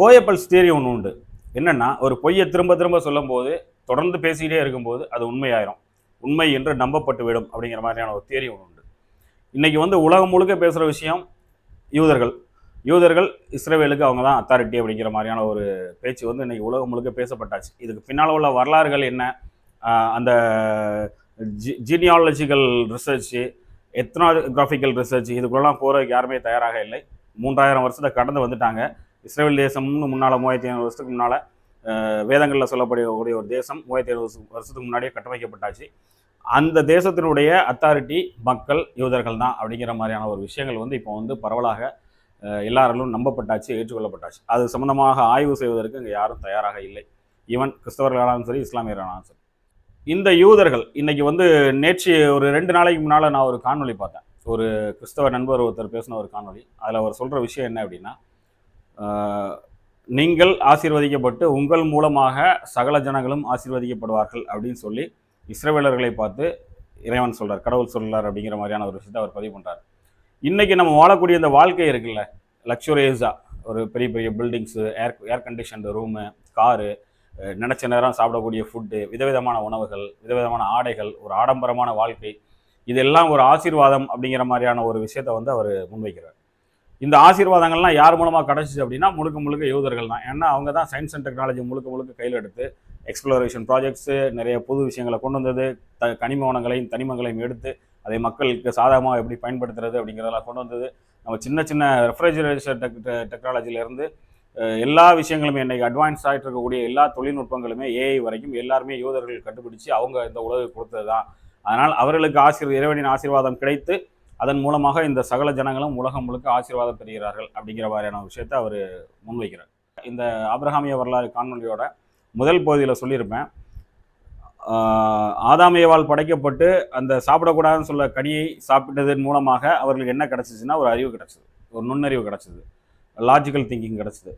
கோயப்பல்ஸ் theory ஒன்று உண்டு. என்னென்னா ஒரு பொய்யை திரும்ப திரும்ப சொல்லும்போது தொடர்ந்து பேசிக்கிட்டே இருக்கும்போது அது உண்மையாயிரும். உண்மை என்று நம்பப்பட்டு விடும் அப்படிங்கிற மாதிரியான ஒரு தியரி ஒன்று உண்டு. இன்றைக்கி வந்து உலகம் முழுக்க பேசுகிற விஷயம் யூதர்கள். யூதர்கள் இஸ்ரேவேலுக்கு அவங்க தான் அத்தாரிட்டி அப்படிங்கிற மாதிரியான ஒரு பேச்சு வந்து இன்றைக்கி உலகம் முழுக்க பேசப்பட்டாச்சு. இதுக்கு பின்னால் உள்ள வரலாறுகள் என்ன? அந்த ஜி ஜீனியாலஜிக்கல் ரிசர்ச்சு எத்னோகிராஃபிக்கல் ரிசர்ச் இதுக்குள்ளலாம் போகிறதுக்கு யாருமே தயாராக இல்லை. மூன்றாயிரம் வருஷத்தை கடந்து வந்துட்டாங்க. இஸ்ரேல் தேசம்னு முன்னால் மூவாயிரத்தி ஐநூறு வருஷத்துக்கு முன்னால் வேதங்களில் சொல்லப்படக்கூடிய ஒரு தேசம் மூவாயிரத்தி ஐநூறு வருஷத்துக்கு முன்னாடியே கட்டமைக்கப்பட்டாச்சு அந்த தேசத்தினுடைய அத்தாரிட்டி மக்கள் யூதர்கள் தான் அப்படிங்கிற மாதிரியான ஒரு விஷயங்கள் வந்து இப்போ வந்து பரவலாக எல்லாராலும் நம்பப்பட்டாச்சு ஏற்றுக்கொள்ளப்பட்டாச்சு. அது சம்பந்தமாக ஆய்வு செய்வதற்கு இங்கே யாரும் தயாராக இல்லை. ஈவன் கிறிஸ்தவர்களாலும் சரி இஸ்லாமியர்களாலும் சரி. இந்த யூதர்கள் இன்றைக்கி வந்து நேற்று ஒரு ரெண்டு நாளைக்கு முன்னால் நான் ஒரு காணொலி பார்த்தேன். ஒரு கிறிஸ்தவ நண்பர் ஒருத்தர் பேசின ஒரு காணொலி அதில் அவர் சொல்கிற விஷயம் என்ன அப்படின்னா நீங்கள் ஆசீர்வதிக்கப்பட்டு உங்கள் மூலமாக சகல ஜனங்களும் ஆசீர்வதிக்கப்படுவார்கள் அப்படின்னு சொல்லி இஸ்ரேவேலர்களை பார்த்து இறைவன் சொல்கிறார் கடவுள் சொல்கிறார் அப்படிங்கிற மாதிரியான ஒரு விஷயத்தை அவர் பதிவு பண்ணுறார் இன்றைக்கி நம்ம வாழக்கூடிய இந்த வாழ்க்கை இருக்குல்ல லக்ஸுரியஸாக ஒரு பெரிய பெரிய buildings air air condition room car நினச்ச நேரம் சாப்பிடக்கூடிய ஃபுட்டு விதவிதமான உணவுகள் விதவிதமான ஆடைகள் ஒரு ஆடம்பரமான வாழ்க்கை இதெல்லாம் ஒரு ஆசீர்வாதம் அப்படிங்கிற மாதிரியான ஒரு விஷயத்தை வந்து அவர் முன்வைக்கிறார். இந்த ஆசீர்வாதங்கள்லாம் யார் மூலமாக கிடச்சிச்சு அப்படின்னா முழுக்க முழுக்க யூதர்கள் தான். ஏன்னா அவங்க தான் சயின்ஸ் அண்ட் டெக்னாலஜி முழுக்க முழுக்க கையில் எடுத்து எக்ஸ்ப்ளோரேஷன் ப்ராஜெக்ட்ஸு நிறைய புது விஷயங்களை கொண்டு வந்தது. த கனிம வனங்களையும் தனிமங்களையும் எடுத்து அதை மக்களுக்கு சாதகமாக எப்படி பயன்படுத்துறது அப்படிங்கிறதெல்லாம் கொண்டு வந்தது. நம்ம சின்ன சின்ன ரெஃப்ரிஜரேஷன் டெக் டெக்னாலஜிலேருந்து எல்லா விஷயங்களுமே இன்றைக்கி அட்வான்ஸ் ஆகிட்டு இருக்கக்கூடிய எல்லா தொழில்நுட்பங்களுமே ஏஐ வரைக்கும் எல்லாருமே யூதர்கள் கண்டுபிடிச்சு அவங்க இந்த உலகை கொடுத்தது தான் அதனால் அவர்களுக்கு ஆசீர் இறைவனின் ஆசீர்வாதம் கிடைத்து அதன் மூலமாக இந்த சகல ஜனங்களும் உலகம் முழுக்க ஆசீர்வாதம் பெறுகிறார்கள் அப்படிங்கிற மாதிரியான விஷயத்தை அவர் முன்வைக்கிறார். இந்த ஆபிரகாமிய வரலாறு காணொலியோட முதல் பகுதியில் சொல்லியிருப்பேன். ஆதாமியவால் படைக்கப்பட்டு அந்த சாப்பிடக்கூடாதுன்னு சொல்ல கனியை சாப்பிட்டதன் மூலமாக அவர்களுக்கு என்ன கிடச்சிச்சுன்னா ஒரு அறிவு கிடச்சிது. ஒரு நுண்ணறிவு கிடச்சிது. லாஜிக்கல் திங்கிங் கிடச்சிது.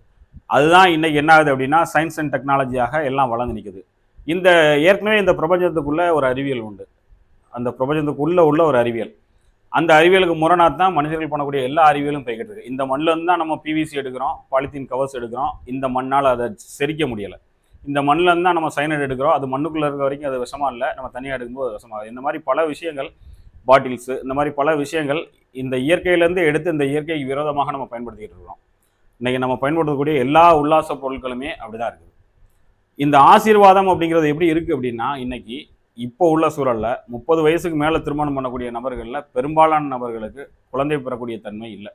அதுதான் இன்னைக்கு என்ன ஆகுது அப்படின்னா சயின்ஸ் அண்ட் டெக்னாலஜியாக எல்லாம் வளர்ந்து நிற்குது இந்த ஏற்கனவே இந்த பிரபஞ்சத்துக்குள்ளே ஒரு அறிவியல் உண்டு. அந்த பிரபஞ்சத்துக்குள்ளே உள்ள ஒரு அறிவியல். அந்த அறிவியலுக்கு முரணாக தான் மனிதர்கள் பண்ணக்கூடிய எல்லா அறிவியலும் போய்கிட்டு இருக்கு. இந்த மண்ணிலேருந்து தான் நம்ம பிவிசி எடுக்கிறோம் பாலித்தீன் கவர்ஸ் எடுக்கிறோம். இந்த மண்ணால் அதை செரிக்க முடியலை. இந்த மண்ணிலேருந்து தான் நம்ம சைனட் எடுக்கிறோம். அது மண்ணுக்குள்ளே இருக்க வரைக்கும் அது விஷமா இல்லை. நம்ம தனியாக எடுக்கும்போது அது இந்த மாதிரி பல விஷயங்கள் பாட்டில்ஸு இந்த மாதிரி பல விஷயங்கள் இந்த இயற்கையிலேருந்து எடுத்து இந்த இயற்கைக்கு விரோதமாக நம்ம பயன்படுத்திக்கிட்டு இருக்கிறோம். இன்றைக்கி நம்ம பயன்படுத்தக்கூடிய எல்லா உல்லாச பொருட்களுமே அப்படிதான் இருக்குது. இந்த ஆசீர்வாதம் அப்படிங்கிறது எப்படி இருக்குது அப்படின்னா இன்றைக்கி இப்போ உள்ள சூழலில் முப்பது வயசுக்கு மேலே திருமணம் பண்ணக்கூடிய நபர்களில் பெரும்பாலான நபர்களுக்கு குழந்தை பெறக்கூடிய தன்மை இல்லை.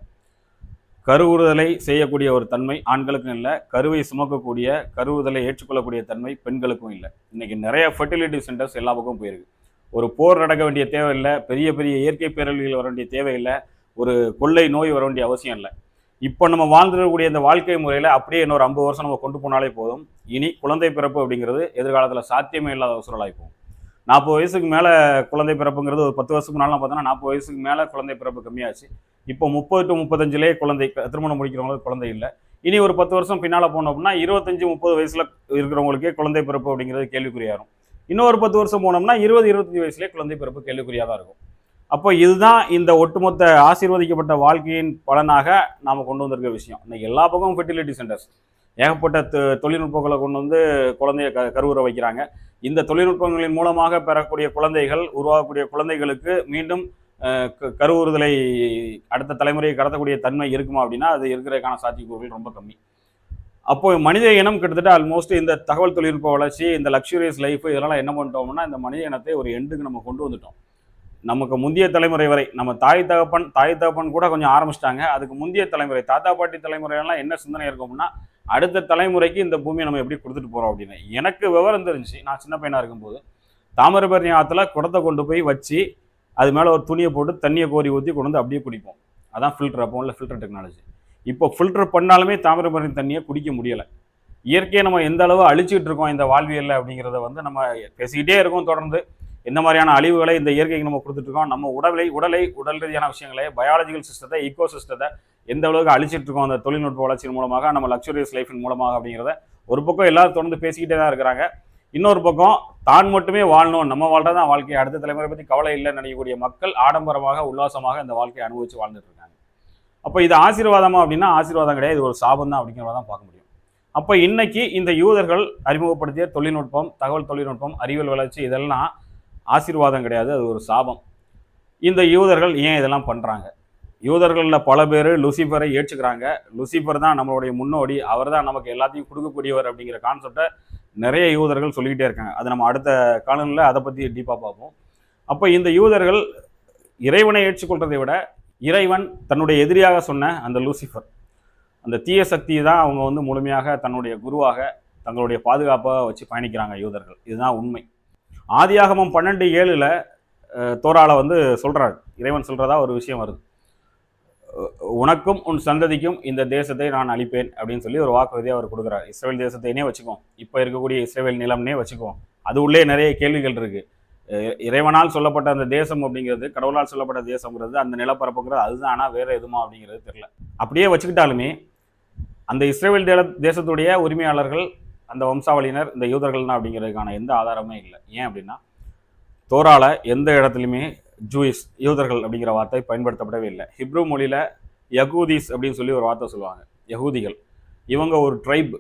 கருவுறுதலை செய்யக்கூடிய ஒரு தன்மை ஆண்களுக்கும் இல்லை கருவை சுமக்கக்கூடிய கருவுறுதலை ஏற்றுக்கொள்ளக்கூடிய தன்மை பெண்களுக்கும் இல்லை. இன்றைக்கி நிறைய ஃபெர்டிலிட்டி சென்டர்ஸ் எல்லா பக்கமும் போயிருக்கு. ஒரு போர் நடக்க வேண்டிய தேவையில்லை பெரிய பெரிய இயற்கை பேரழிவுகள் வர வேண்டிய தேவையில்லை ஒரு கொள்ளை நோய் வர வேண்டிய அவசியம் இல்லை. இப்போ நம்ம வாழ்ந்துடக்கூடிய இந்த வாழ்க்கை முறையில் அப்படியே இன்னொரு ஐம்பது வருஷம் நம்ம கொண்டு போனாலே போதும். இனி குழந்தை பிறப்பு அப்படிங்கிறது எதிர்காலத்தில் சாத்தியமே இல்லாத ஒரு சூழலாகி போகும். நாற்பது வயசுக்கு மேலே குழந்தை பிறப்புங்கிறது ஒரு பத்து வருஷத்துக்கு முன்னாலாம் பார்த்தோன்னா நாற்பது வயசுக்கு மேலே குழந்தை பிறப்பு கம்மியாச்சு. இப்போ முப்பது டு முப்பத்தஞ்சுலேயே குழந்தை திருமணம் முடிக்கிறவங்களுக்கு குழந்தை இல்லை. இனி ஒரு பத்து வருஷம் பின்னால் போனோம் அப்படின்னா இருபத்தஞ்சு முப்பது வயசில் இருக்கிறவங்களுக்கே குழந்தை பிறப்பு அப்படிங்கிறது கேள்விக்குறியாகும் இன்னொரு பத்து வருஷம் போனோம்னா இருபது இருபத்தஞ்சி வயசுலேயே குழந்தை பிறப்பு கேள்விக்குறியாக தான் இருக்கும். அப்போ இதுதான் இந்த ஒட்டுமொத்த ஆசீர்வதிக்கப்பட்ட வாழ்க்கையின் பலனாக நாம் கொண்டு வந்திருக்க விஷயம். இன்னைக்கு எல்லா பக்கமும் ஃபெர்டிலிட்டி சென்டர்ஸ் ஏகப்பட்ட தொ- தொழில்நுட்பங்களை கொண்டு வந்து குழந்தைய க கருவுற வைக்கிறாங்க. இந்த தொழில்நுட்பங்களின் மூலமாக பெறக்கூடிய குழந்தைகள் உருவாகக்கூடிய குழந்தைகளுக்கு மீண்டும் க- கருவுறுதலை அடுத்த தலைமுறையை கடத்தக்கூடிய தன்மை இருக்குமா அப்படின்னா அது இருக்கிறதுக்கான சாத்தியக்கூறுகள் ரொம்ப கம்மி. அப்போ மனித இனம் கிட்டத்தட்ட ஆல்மோஸ்ட் இந்த தகவல் தொழில்நுட்ப வளர்ச்சி இந்த லக்ஸுரியஸ் லைஃப் இதெல்லாம் என்ன பண்ணிட்டோம்னா இந்த மனித இனத்தை ஒரு எண்டுக்கு நம்ம கொண்டு வந்துட்டோம். நமக்கு முந்தைய தலைமுறை வரை நம்ம தாய் தகப்பன் தாய் தகப்பன் கூட கொஞ்சம் ஆரம்பிச்சிட்டாங்க. அதுக்கு முந்தைய தலைமுறை தாத்தா பாட்டி தலைமுறையெல்லாம் என்ன சிந்தனை இருக்கும்னா அடுத்த தலைமுறைக்கு இந்த பூமியை நம்ம எப்படி கொடுத்துட்டு போகிறோம் அப்படின்னு. எனக்கு விவரம் தெரிஞ்சு நான் சின்ன பையனாக இருக்கும்போது தாமிரபரணி ஆற்றுல குடத்தை கொண்டு போய் வச்சு அது மேலே ஒரு துணியை போட்டு தண்ணியை கோரி ஊற்றி கொண்டு வந்து அப்படியே குடிப்போம். அதான் ஃபில்டர் அப்போ உள்ள ஃபில்டர் டெக்னாலஜி இப்போ ஃபில்டர் பண்ணாலுமே தாமிரபரணி தண்ணியை குடிக்க முடியலை. இயற்கையை நம்ம எந்த அளவு அழிச்சிக்கிட்டு இருக்கோம் இந்த வாழ்வியலில் அப்படிங்கிறத வந்து நம்ம பேசிக்கிட்டே இருக்கோம் தொடர்ந்து. எந்த மாதிரியான அழிவுகளை இந்த இயற்கைக்கு நம்ம கொடுத்துட்டு இருக்கோம்? நம்ம உடலை உடலை உடல் ரீதியான விஷயங்களை பயாலஜிக்கல் சிஸ்டத்தை ஈகோ சிஸ்டத்தை எந்த அளவுக்கு அழிச்சிட்டு இருக்கோம்? அந்த தொழில்நுட்ப வளர்ச்சியின் மூலமாக நம்ம லக்ஸுரியஸ் லைஃபின் மூலமாக அப்படிங்கிறத ஒரு பக்கம் எல்லாரும் தொடர்ந்து பேசிக்கிட்டே தான் இருக்கிறாங்க. இன்னொரு பக்கம் தான் மட்டுமே வாழணும். நம்ம வாழ்றதான் வாழ்க்கை. அடுத்த தலைமுறை பற்றி கவலை இல்லைன்னு நினைக்கக்கூடிய மக்கள் ஆடம்பரமாக உல்லாசமாக இந்த வாழ்க்கையை அனுபவித்து வாழ்ந்துட்டு இருக்காங்க. அப்போ இது ஆசீர்வாதமா அப்படின்னா ஆசீர்வாதம் கிடையாது. இது ஒரு சாபம் தான் அப்படிங்கிறத தான் பார்க்க முடியும். அப்போ இன்னைக்கு இந்த யூதர்கள் அறிமுகப்படுத்திய தொழில்நுட்பம் தகவல் தொழில்நுட்பம் அறிவியல் வளர்ச்சி இதெல்லாம் ஆசீர்வாதம் கிடையாது அது ஒரு சாபம். இந்த யூதர்கள் ஏன் இதெல்லாம் பண்ணுறாங்க யூதர்களில் பல பேர் லூசிஃபரை ஏற்றுக்கிறாங்க. லூசிஃபர் தான் நம்மளுடைய முன்னோடி அவர் தான் நமக்கு எல்லாத்தையும் கொடுக்கக்கூடியவர் அப்படிங்கிற கான்செப்டை நிறைய யூதர்கள் சொல்லிக்கிட்டே இருக்காங்க. அது நம்ம அடுத்த காலங்களில் அதை பற்றி டீப்பாக பார்ப்போம். அப்போ இந்த யூதர்கள் இறைவனை ஏற்றுக்கொள்றதை விட இறைவன் தன்னுடைய எதிரியாக சொன்ன அந்த லூசிஃபர் அந்த தீய சக்தியை தான் அவங்க வந்து முழுமையாக தன்னுடைய குருவாக தங்களுடைய பாதுகாப்பாக வச்சு பயணிக்கிறாங்க யூதர்கள். இதுதான் உண்மை. ஆதியாகமம் பன்னெண்டு ஏழில் தோரால வந்து சொல்கிறார் இறைவன் சொல்கிறதா ஒரு விஷயம் வருது. உனக்கும் உன் சந்ததிக்கும் இந்த தேசத்தை நான் அளிப்பேன் அப்படின்னு சொல்லி ஒரு வாக்குறுதியை அவர் கொடுக்குறார். இஸ்ரேல் தேசத்தைனே வச்சுக்குவோம். இப்போ இருக்கக்கூடிய இஸ்ரேல் நிலம்னே வச்சுக்குவோம். அது உள்ளே நிறைய கேள்விகள் இருக்குது இறைவனால் சொல்லப்பட்ட அந்த தேசம் அப்படிங்கிறது கடவுளால் சொல்லப்பட்ட தேசங்கிறது அந்த நிலப்பரப்புங்கிறது அதுதான். ஆனால் வேறு எதுமா அப்படிங்கிறது தெரில அப்படியே வச்சுக்கிட்டாலுமே அந்த இஸ்ரேல் தேல தேசத்துடைய உரிமையாளர்கள் அந்த வம்சாவளியினர் இந்த யூதர்கள் தான் அப்படிங்கிறதுக்கான எந்த ஆதாரமே இல்லை. ஏன் அப்படின்னா தோரால எந்த இடத்துலையுமே ஜூயிஸ் யூதர்கள் அப்படிங்கிற வார்த்தை பயன்படுத்தப்படவே இல்லை. ஹிப்ரு மொழியில் யகூதிஸ் அப்படின்னு சொல்லி ஒரு வார்த்தை சொல்லுவாங்க யகூதிகள் இவங்க ஒரு ட்ரைப்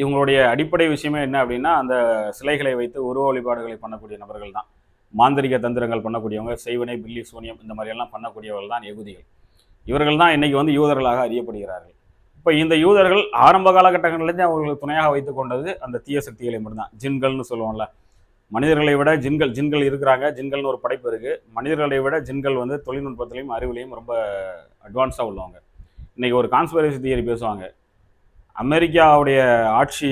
இவங்களுடைய அடிப்படை விஷயமே என்ன அப்படின்னா அந்த சிலைகளை வைத்து உருவ வழிபாடுகளை பண்ணக்கூடிய நபர்கள் தான். மாந்திரிக தந்திரங்கள் பண்ணக்கூடியவங்க செய்வனை பில்லி சோனியம் இந்த மாதிரியெல்லாம் பண்ணக்கூடியவர்கள் தான் யகுதிகள் இவர்கள் தான் இன்றைக்கி வந்து யூதர்களாக அறியப்படுகிறார்கள். இப்போ இந்த யூதர்கள் ஆரம்ப காலகட்டங்கள்லேருந்து அவர்களுக்கு துணையாக வைத்து கொண்டது அந்த தீய சக்திகளை மட்டும்தான். ஜின்கள்னு சொல்லுவோம்ல. மனிதர்களை விட ஜின்கள் ஜின்கள் இருக்கிறாங்க. ஜின்கள்னு ஒரு படைப்பு இருக்குது மனிதர்களை விட ஜின்கள் வந்து தொழில்நுட்பத்திலையும் அறிவிலையும் ரொம்ப அட்வான்ஸாக உள்ளவங்க. இன்றைக்கி ஒரு கான்ஸ்பிரசி தியரி பேசுவாங்க. அமெரிக்காவுடைய ஆட்சி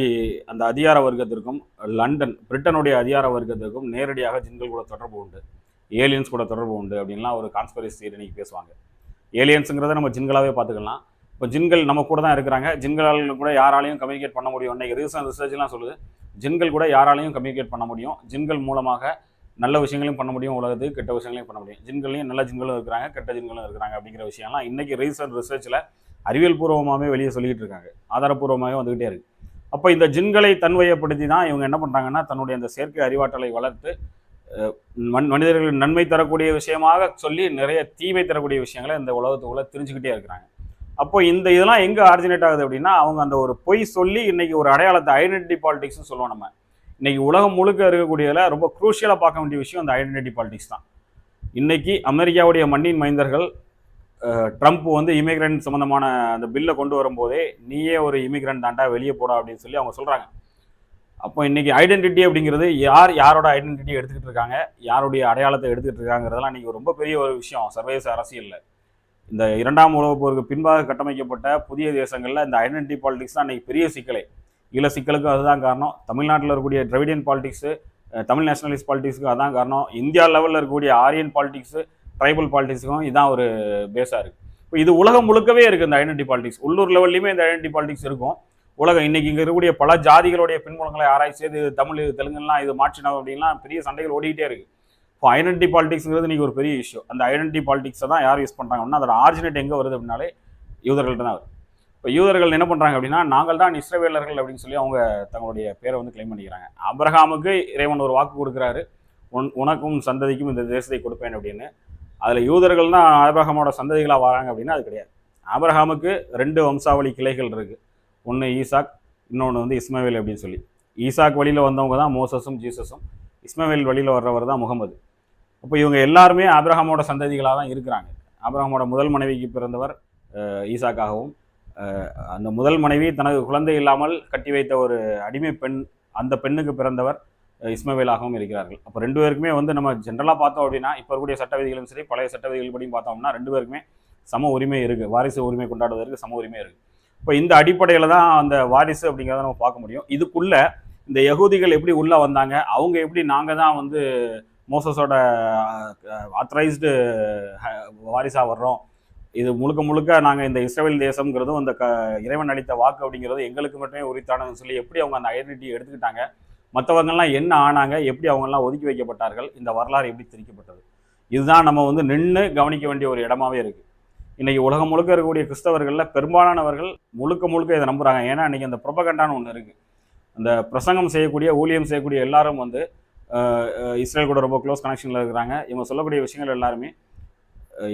அந்த அதிகார வர்க்கத்திற்கும் லண்டன் பிரிட்டனுடைய அதிகார வர்க்கத்திற்கும் நேரடியாக ஜின்கள் கூட தொடர்பு உண்டு. ஏலியன்ஸ் கூட தொடர்பு உண்டு அப்படின்லாம் ஒரு கான்ஸ்பிரசி தியரி இன்றைக்கி பேசுவாங்க. ஏலியன்ஸுங்கிறத நம்ம ஜின்களாகவே பார்த்துக்கலாம். இப்போ ஜின்கள் நம்ம கூட தான் இருக்கிறாங்க. ஜின்களால் கூட யாராலையும் கம்யூனிகேட் பண்ண முடியும். இன்னைக்கு ரீசன் ரிசர்ச்லாம் சொல்லுது. ஜின்கள் கூட யாராலையும் கம்யூனிகேட் பண்ண முடியும். ஜின்கள் மூலமாக நல்ல விஷயங்களையும் பண்ண முடியும் உலகத்துக்கு கெட்ட விஷயங்களையும் பண்ண முடியும். ஜின்களையும் நல்ல ஜின்களும் இருக்கிறாங்க கெட்ட ஜின்களும் இருக்கிறாங்க அப்படிங்கிற விஷயம்லாம் இன்றைக்கி ரீசன் ரிசர்ச்சில் அறிவியல் பூர்வமாகவே வெளியே சொல்லிக்கிட்டு இருக்காங்க. ஆதாரப்பூர்வமாகவே வந்துகிட்டே இருக்குது அப்போ இந்த ஜின்களை தன்வயப்படுத்தி தான் இவங்க என்ன பண்ணுறாங்கன்னா தன்னுடைய அந்த செயற்கை அறிவாற்றலை வளர்த்து மண் மன் நன்மை தரக்கூடிய விஷயமாக சொல்லி நிறைய தீமை தரக்கூடிய விஷயங்களை இந்த உலகத்துக்குள்ளே தெரிஞ்சுக்கிட்டே இருக்கிறாங்க. அப்போ இந்த இதெல்லாம் எங்கே ஆரிஜினேட் ஆகுது அப்படின்னா அவங்க அந்த ஒரு பொய் சொல்லி இன்னைக்கு ஒரு அடையாளத்தை ஐடென்டிட்டி பாலிடிக்ஸ்னு சொல்லுவோம் நம்ம. இன்னைக்கு உலகம் முழுக்க இருக்கக்கூடியதில் ரொம்ப குரூஷியலாக பார்க்க வேண்டிய விஷயம் அந்த ஐடென்டிட்டி பாலிடிக்ஸ் தான். இன்னைக்கு அமெரிக்காவுடைய மண்ணின் மைந்தர்கள் ட்ரம்ப் வந்து இமிக்ரெண்ட் சம்மந்தமான அந்த பில்லை கொண்டு வரும்போதே நீயே ஒரு இமிக்ரெண்ட் தாண்டா வெளியே போடா அப்படின்னு சொல்லி அவங்க சொல்கிறாங்க அப்போ இன்றைக்கி ஐடென்டிட்டி அப்படிங்கிறது யார் யாரோட ஐடென்டிட்டி எடுத்துக்கிட்டு இருக்காங்க யாருடைய அடையாளத்தை எடுத்துக்கிட்டு இருக்காங்கிறதெல்லாம் இன்றைக்கி ரொம்ப பெரிய ஒரு விஷயம் சர்வதேச அரசியலில். இந்த இரண்டாம் உலகப் போருக்கு பின்பாக கட்டமைக்கப்பட்ட புதிய தேசங்களில் இந்த ஐடென்டிட்டி பாலிடிக்ஸ் தான் இன்றைக்கி பெரிய சிக்கலை. ஈழ சிக்கலுக்கும் அதுதான் காரணம். தமிழ்நாட்டில் இருக்கக்கூடிய திராவிடியன் பாலிடிக்ஸு தமிழ் நேஷனலிஸ்ட் பாலிடிக்ஸுக்கு அதான் காரணம். இந்தியா லெவலில் இருக்கக்கூடிய ஆரியன் பாலிடிக்ஸு ட்ரைபல் பாலிடிக்ஸுக்கும் இதான் ஒரு பேஸாக இருக்குது இப்போ இது உலகம் முழுக்கவே இருக்குது இந்த ஐடென்டி பாலிடிக்ஸ் உள்ளூர் லெவல்லையுமே இந்த ஐடென்டி பாலிடிக்ஸ் இருக்கும். உலகம் இன்னைக்கு இங்கே இருக்கக்கூடிய பல ஜாதிகளுடைய பின்புலங்களை ஆராய்ச்சி இது தமிழ் தெலுங்குலாம் இது மாற்றினோம் அப்படின்லாம் பெரிய சண்டைகள் ஓடிக்கிட்டே இருக்குது இப்போ ஐடென்டி பாலிடிக்ஸ்ங்கிறது இன்றைக்கி ஒரு பெரிய இஷ்யூ அந்த ஐடென்டி பாலிடிக்ஸை தான் யார் யூஸ் பண்ணுறாங்கன்னா அதோட ஆரிஜினேட் எங்கே வருது அப்படின்னாலே யூதர்கள்ட்ட தான் வருது. இப்போ யூதர்கள் என்ன பண்ணுறாங்க அப்படின்னா நாங்கள் தான் இஸ்ரவேலர்கள் அப்படின்னு சொல்லி அவங்க தங்களுடைய பேரை வந்து கிளைம் பண்ணிக்கிறாங்க. அப்ரஹாமுக்கு இறைவன் ஒரு வாக்கு கொடுக்குறாரு. உன் உனக்கும் சந்ததிக்கும் இந்த தேசத்தை கொடுப்பேன் அப்படின்னு. அதில் யூதர்கள் தான் ஆபிரகாமோட சந்ததிகளாக வராங்க அப்படின்னா அது கிடையாது. ஆபிரகாமுக்கு ரெண்டு வம்சாவளி கிளைகள் இருக்குது ஒன்று ஈசாக் இன்னொன்று வந்து இஸ்மவேல் அப்படின்னு சொல்லி. ஈசாக் வழியில் வந்தவங்க தான் மோசஸும் ஜீசஸும். இஸ்மவேல் வழியில் வர்றவர் தான் முகமது அப்போ இவங்க எல்லாருமே ஆப்ரஹாமோட சந்ததிகளாக தான் இருக்கிறாங்க. ஆப்ரஹாமோட முதல் மனைவிக்கு பிறந்தவர் ஈசாக்காகவும் அந்த முதல் மனைவி தனது குழந்தை இல்லாமல் கட்டி வைத்த ஒரு அடிமை பெண் அந்த பெண்ணுக்கு பிறந்தவர் இஸ்மவேலாகவும் இருக்கிறார்கள். அப்போ ரெண்டு பேருக்குமே வந்து நம்ம ஜென்ரலாக பார்த்தோம் அப்படின்னா இப்போ இருக்கக்கூடிய சட்ட விதிகளும் சரி பழைய சட்ட விதிகள் பார்த்தோம்னா ரெண்டு பேருக்குமே சம உரிமை இருக்குது வாரிசு உரிமை கொண்டாடுவதற்கு சம உரிமை இருக்குது இப்போ இந்த அடிப்படையில் தான் அந்த வாரிசு அப்படிங்கிறத நம்ம பார்க்க முடியும். இதுக்குள்ளே இந்த யகுதிகள் எப்படி உள்ளே வந்தாங்க அவங்க எப்படி நாங்கள் தான் வந்து மோசஸோட ஆத்தரைஸ்டு வாரிசாக வர்றோம். இது முழுக்க முழுக்க நாங்கள் இந்த இஸ்ரேல் தேசம்ங்கிறதும் அந்த க இறைவன் அளித்த வாக்கு அப்படிங்கிறது எங்களுக்கு மட்டுமே உரித்தானதுன்னு சொல்லி எப்படி அவங்க அந்த ஐடென்டிட்டி எடுத்துக்கிட்டாங்க மற்றவங்கெல்லாம் என்ன ஆனாங்க எப்படி அவங்கெல்லாம் ஒதுக்கி வைக்கப்பட்டார்கள் இந்த வரலாறு எப்படி திரிக்கப்பட்டது இதுதான் நம்ம வந்து நின்று கவனிக்க வேண்டிய ஒரு இடமாவே இருக்குது இன்றைக்கி உலகம் முழுக்க இருக்கக்கூடிய கிறிஸ்தவர்களில் பெரும்பாலானவர்கள் முழுக்க முழுக்க இதை நம்புகிறாங்க ஏன்னா இன்றைக்கி அந்த ப்ரொபகண்டான்னு ஒன்று இருக்குது அந்த பிரசங்கம் செய்யக்கூடிய ஊழியம் செய்யக்கூடிய எல்லாரும் வந்து இஸ்ரேல் கூட ரொம்ப க்ளோஸ் கனெக்ஷனில் இருக்கிறாங்க. இவங்க சொல்லக்கூடிய விஷயங்கள் எல்லாருமே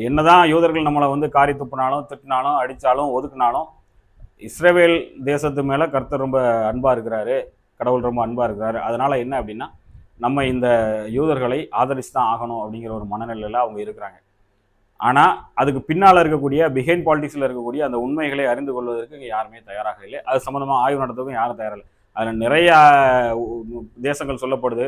என்னதான் யூதர்கள் நம்மளை வந்து காரி துப்புனாலும் திட்டினாலும் அடித்தாலும் ஒதுக்குனாலும் இஸ்ரேவேல் தேசத்து மேலே கர்த்தர் ரொம்ப அன்பாக இருக்கிறாரு. கடவுள் ரொம்ப அன்பாக இருக்கிறாரு. அதனால் என்ன அப்படின்னா நம்ம இந்த யூதர்களை ஆதரித்து தான் ஆகணும் அப்படிங்கிற ஒரு மனநிலையில் அவங்க இருக்கிறாங்க. ஆனால் அதுக்கு பின்னால் இருக்கக்கூடிய பிஹைண்ட் பாலிடிக்ஸில் இருக்கக்கூடிய அந்த உண்மைகளை அறிந்து கொள்வதற்கு இங்கே யாருமே தயாராக இல்லை. அது சம்மந்தமாக ஆய்வு நடத்துறதுக்கும் யாரும் தயாரில்லை அதில் நிறைய தேசங்கள் சொல்லப்படுது.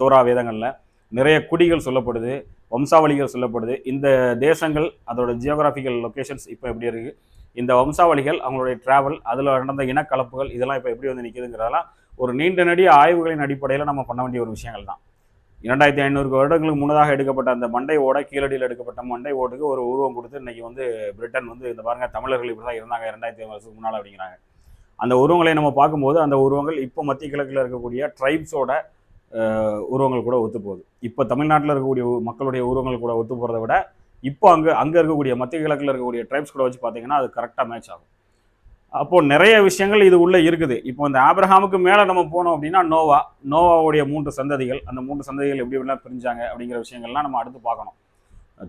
தோரா வேதங்களில் நிறைய குடிகள் சொல்லப்படுது வம்சாவளிகள் சொல்லப்படுது. இந்த தேசங்கள் அதோட ஜியோகிராஃபிக்கல் லொக்கேஷன்ஸ் இப்போ எப்படி இருக்குது இந்த வம்சாவளிகள் அவங்களுடைய டிராவல் அதில் நடந்த இனக்கலப்புகள் இதெல்லாம் இப்போ எப்படி வந்து நிற்குதுங்கிறதெல்லாம் ஒரு நீண்ட நெடிய ஆய்வுகளின் அடிப்படையில் நம்ம பண்ண வேண்டிய ஒரு விஷயங்கள் தான். இரண்டாயிரத்தி ஐநூறு வருடங்களுக்கு முன்னதாக எடுக்கப்பட்ட அந்த மண்டை ஓட கீழடியில் எடுக்கப்பட்ட மண்டை ஓட்டுக்கு ஒரு உருவம் கொடுத்து இன்றைக்கி வந்து பிரிட்டன் வந்து இந்த பாருங்க தமிழர்கள் இப்படி தான் இருந்தாங்க இரண்டாயிரத்தி ஐநூறு வருஷத்துக்கு முன்னால் அப்படிங்கிறாங்க. அந்த உருவங்களை நம்ம பார்க்கும்போது அந்த உருவங்கள் இப்போ மத்திய கிழக்கில் இருக்கக்கூடிய ட்ரைப்ஸோட உருவங்கள் கூட ஒத்து போகுது. இப்போ தமிழ்நாட்டில் இருக்கக்கூடிய மக்களுடைய உருவங்கள் கூட ஒத்து போகிறத விட இப்போ அங்கே அங்கே இருக்கக்கூடிய மத்திய கிழக்கில் இருக்கக்கூடிய ட்ரைப்ஸ் கூட வச்சு பார்த்தீங்கன்னா அது கரெக்டாக மேட்ச் ஆகும். அப்போது நிறைய விஷயங்கள் இது உள்ளே இருக்குது. இப்போ இந்த ஆப்ரஹாமுக்கு மேலே நம்ம போனோம் அப்படின்னா நோவா நோவாவுடைய மூன்று சந்ததிகள். அந்த மூன்று சந்ததிகள் எப்படி எப்படிலாம் பிரிஞ்சாங்க அப்படிங்கிற விஷயங்கள்லாம் நம்ம அடுத்து பார்க்கணும்.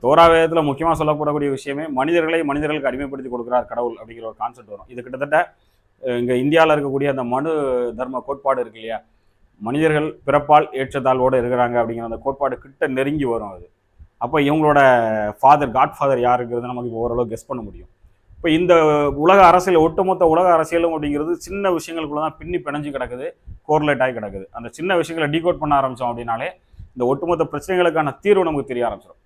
தோரா வேதத்தில் முக்கியமாக சொல்லப்படக்கூடிய விஷயமே மனிதர்களை மனிதர்களுக்கு அடிமைப்படுத்தி கொடுக்குறார் கடவுள் அப்படிங்கிற ஒரு கான்செப்ட் வரும். இது கிட்டத்தட்ட இங்கே இந்தியாவில் இருக்கக்கூடிய அந்த மனு தர்ம கோட்பாடு இருக்கு இல்லையா? மனிதர்கள் பிறப்பால் ஏற்றத்தாழ்வோடு இருக்கிறாங்க அப்படிங்கிற அந்த கோட்பாடு கிட்ட நெருங்கி வரும் அது. அப்போ இவங்களோட ஃபாதர் காட் ஃபாதர் யாருங்கிறது நமக்கு இப்போ ஓரளவு கெஸ் பண்ண முடியும். இப்போ இந்த உலக அரசியல் ஒட்டுமொத்த உலக அரசியலும் அப்படிங்கிறது சின்ன விஷயங்களுக்குள்ள தான் பின்னி பிணைஞ்சு கிடக்குது கோர்லேட் ஆகி கிடக்குது. அந்த சின்ன விஷயங்களை டீகோட் பண்ண ஆரம்பித்தோம் அப்படின்னாலே இந்த ஒட்டுமொத்த பிரச்சனைகளுக்கான தீர்வு நமக்கு தெரிய ஆரம்பிச்சிடும்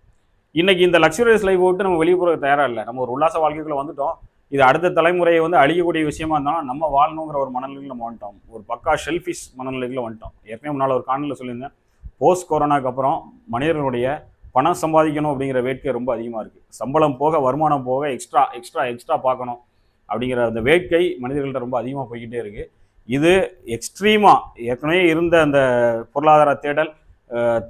இன்றைக்கி இந்த லக்ஸுரியஸ் லைஃப் விட்டு நம்ம வெளியே போகிறது தயாராக இல்லை. நம்ம ஒரு உல்லாச வாழ்க்கைக்குள்ள வந்துட்டோம். இது அடுத்த தலைமுறையை வந்து அழியக்கூடிய விஷயமா இருந்தாலும் நம்ம வாழணுங்கிற ஒரு மனநிலையில் நம்ம வந்துட்டோம். ஒரு பக்கா ஷெல்ஃபிஷ் மனநிலையில் வந்துட்டோம். ஏற்கனவே முன்னால் ஒரு காணலில் சொல்லியிருந்தேன். போஸ்ட் கொரோனாக்கு அப்புறம் மனிதர்களுடைய பணம் சம்பாதிக்கணும் அப்படிங்கிற வேட்கை ரொம்ப அதிகமாக இருக்குது சம்பளம் போக வருமானம் போக எக்ஸ்ட்ரா எக்ஸ்ட்ரா எக்ஸ்ட்ரா பார்க்கணும் அப்படிங்கிற அந்த வேட்கை மனிதர்கள்ட்ட ரொம்ப அதிகமாக போய்கிட்டே இருக்குது இது எக்ஸ்ட்ரீமாக ஏற்கனவே இருந்த அந்த பொருளாதார தேடல்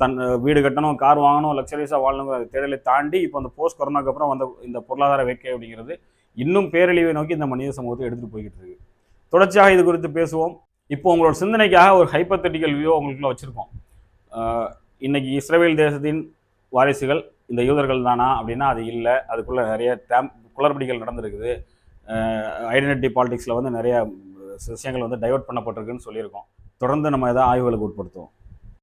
தன் வீடு கட்டணும் கார் வாங்கணும் லக்ஸரிஸாக வாழணுங்கிற தேடலை தாண்டி இப்போ அந்த போஸ்ட் கொரோனாக்கு அப்புறம் வந்த இந்த பொருளாதார வேட்கை அப்படிங்கிறது இன்னும் பேரழிவை நோக்கி இந்த மனித சமூகத்தை எடுத்துகிட்டு போய்கிட்டு இருக்கு. தொடர்ச்சியாக இது குறித்து பேசுவோம். இப்போ உங்களோட சிந்தனைக்காக ஒரு ஹைப்பத்தட்டிக்கல் வியூ உங்களுக்குள்ள வச்சுருக்கோம். இன்னைக்கு இஸ்ரேல் தேசத்தின் வாரிசுகள் இந்த யூதர்கள் தானா அப்படின்னா அது இல்லை. அதுக்குள்ளே நிறைய டேம் குளறுபடிகள் நடந்திருக்குது. ஐடென்டிட்டி பாலிடிக்ஸில் வந்து நிறைய விஷயங்கள் வந்து டைவெர்ட் பண்ணப்பட்டிருக்குன்னு சொல்லியிருக்கோம். தொடர்ந்து நம்ம எதாவது ஆய்வுகளுக்கு உட்படுத்துவோம்.